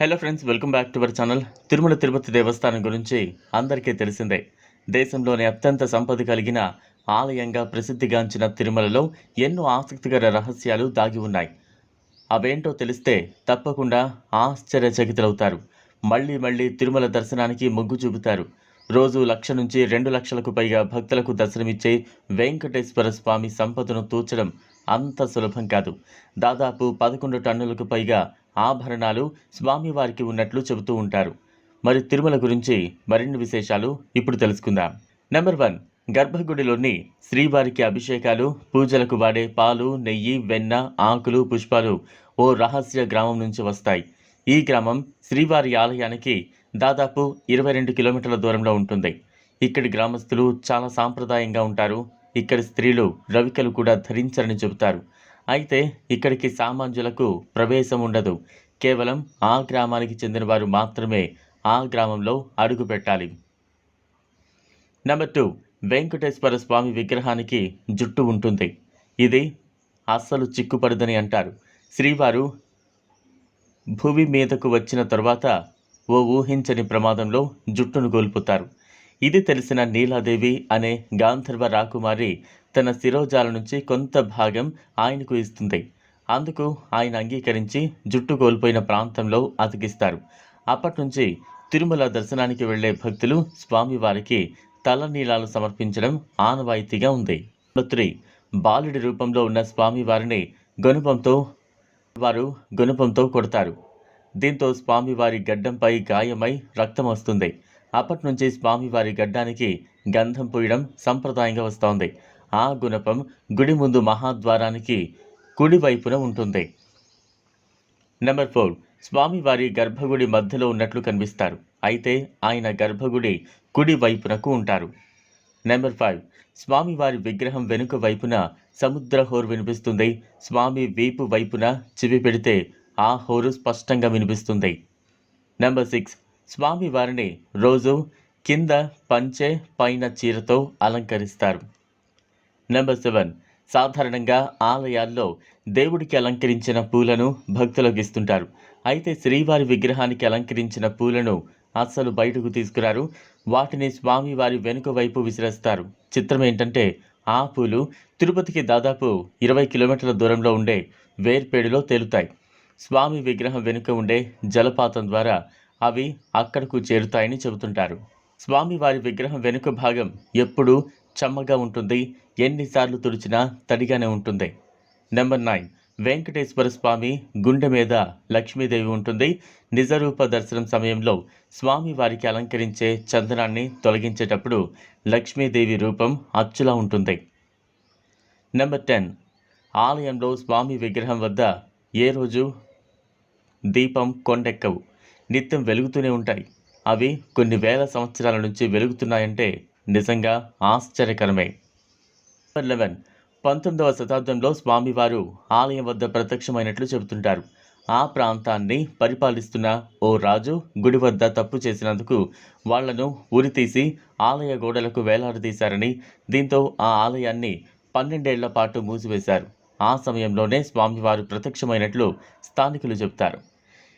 Hello friends welcome back to our channel Tirumala Tirupati దేవస్థానం గురించి అందరికీ తెలిసిందే. దేశంలోని అత్యంత సంపద కలిగిన ఆలయంగా ప్రసిద్ధిగాంచిన తిరుమలలో ఎన్నో ఆసక్తికర రహస్యాలు దాగి ఉన్నాయి. అవేంటో తెలిస్తే తప్పకుండా ఆశ్చర్యచకితులవుతారు. మళ్ళీ మళ్ళీ తిరుమల దర్శనానికి మొగ్గు చూపుతారు. రోజు లక్ష నుంచి రెండు లక్షలకు పైగా భక్తులకు దర్శనమిచ్చే వెంకటేశ్వర స్వామి సంపదను తూచడం అంత సులభం కాదు. దాదాపు పదకొండు టన్నులకు పైగా ఆభరణాలు స్వామివారికి ఉన్నట్లు చెబుతూ ఉంటారు. మరి తిరుమల గురించి మరిన్ని విశేషాలు ఇప్పుడు తెలుసుకుందాం. నెంబర్ వన్ గర్భగుడిలోని శ్రీవారికి అభిషేకాలు పూజలకు వాడే పాలు నెయ్యి వెన్న ఆకులు పుష్పాలు ఓ రహస్య గ్రామం నుంచి వస్తాయి. ఈ గ్రామం శ్రీవారి ఆలయానికి దాదాపు ఇరవై రెండు కిలోమీటర్ల దూరంలో ఉంటుంది. ఇక్కడి గ్రామస్తులు చాలా సాంప్రదాయంగా ఉంటారు. ఇక్కడి స్త్రీలు రవికలు కూడా ధరించరని చెబుతారు. అయితే ఇక్కడికి సామాన్యులకు ప్రవేశం ఉండదు. కేవలం ఆ గ్రామానికి చెందిన వారు మాత్రమే ఆ గ్రామంలో అడుగు పెట్టాలి. నెంబర్ టూ వెంకటేశ్వర స్వామి విగ్రహానికి జుట్టు ఉంటుంది. ఇది అస్సలు చిక్కుపడదని అంటారు. శ్రీవారు భూమి మీదకు వచ్చిన తర్వాత ఓ ఊహించని ప్రమాదంలో జుట్టును కోల్పోతారు. ఇది తెలిసిన నీలాదేవి అనే గాంధర్వ రాకుమారి తన శిరోజాల నుంచి కొంత భాగం ఆయనకు ఇస్తుంది. అందుకు ఆయన అంగీకరించి జుట్టు కోల్పోయిన ప్రాంతంలో అతికిస్తారు. అప్పటి నుంచి తిరుమల దర్శనానికి వెళ్ళే భక్తులు స్వామివారికి తలనీలాలు సమర్పించడం ఆనవాయితీగా ఉంది. త్రీ బాలుడి రూపంలో ఉన్న స్వామివారిని గొనుపంతో వారు గుణపంతో కొడతారు. దీంతో స్వామివారి గడ్డంపై గాయమై రక్తం వస్తుంది. అప్పటి నుంచి స్వామివారి గడ్డానికి గంధం పూయడం సంప్రదాయంగా వస్తోంది. ఆ గుణపం గుడి ముందు మహాద్వారానికి కుడివైపున ఉంటుంది. Number four. స్వామివారి గర్భగుడి మధ్యలో ఉన్నట్లు కనిపిస్తారు. అయితే ఆయన గర్భగుడి కుడి వైపునకు ఉంటారు. Number five. స్వామివారి విగ్రహం వెనుక వైపున సముద్ర హోరు వినిపిస్తుంది. స్వామి వీపు వైపున చెవి పెడితే ఆ హోరు స్పష్టంగా వినిపిస్తుంది. Number six. స్వామి వారిని రోజు కింద పంచె పైన చీరతో అలంకరిస్తారు. నెంబర్ సెవెన్ సాధారణంగా ఆలయాల్లో దేవుడికి అలంకరించిన పూలను భక్తులకు ఇస్తుంటారు అయితే శ్రీవారి విగ్రహానికి అలంకరించిన పూలను అస్సలు బయటకు తీసుకురారు. వాటిని స్వామివారి వెనుక వైపు విసిరేస్తారు. చిత్రం ఏంటంటే ఆ పూలు తిరుపతికి దాదాపు ఇరవై కిలోమీటర్ల దూరంలో ఉండే వేర్పేడులో తేలుతాయి. స్వామి విగ్రహం వెనుక ఉండే జలపాతం ద్వారా అవి అక్కడకు చేరుతాయని చెబుతుంటారు. స్వామివారి విగ్రహం వెనుక భాగం ఎప్పుడూ చెమ్మగా ఉంటుంది. ఎన్నిసార్లు తుడిచినా తడిగానే ఉంటుంది. Number nine. వెంకటేశ్వర స్వామి గుండె మీద లక్ష్మీదేవి ఉంటుంది. నిజరూప దర్శనం సమయంలో స్వామి వారికి అలంకరించే చందనాన్ని తొలగించేటప్పుడు లక్ష్మీదేవి రూపం అచ్చులా ఉంటుంది. Number ten. ఆలయంలో స్వామి విగ్రహం వద్ద ఏ రోజు దీపం కొండెక్కవు? నిత్యం వెలుగుతూనే ఉంటాయి. అవి కొన్ని వేల సంవత్సరాల నుంచి వెలుగుతున్నాయంటే నిజంగా ఆశ్చర్యకరమే. నెంబర్ లెవెన్ పంతొమ్మిదవ శతాబ్దంలో స్వామివారు ఆలయం వద్ద ప్రత్యక్షమైనట్లు చెబుతుంటారు. ఆ ప్రాంతాన్ని పరిపాలిస్తున్న ఓ రాజు గుడి వద్ద తప్పు చేసినందుకు వాళ్ళను ఉరితీసి ఆలయ గోడలకు వేలాడదీశారని దీంతో ఆ ఆలయాన్ని పన్నెండేళ్ళ పాటు మూసివేశారు. ఆ సమయంలోనే స్వామివారు ప్రత్యక్షమైనట్లు స్థానికులు చెబుతారు.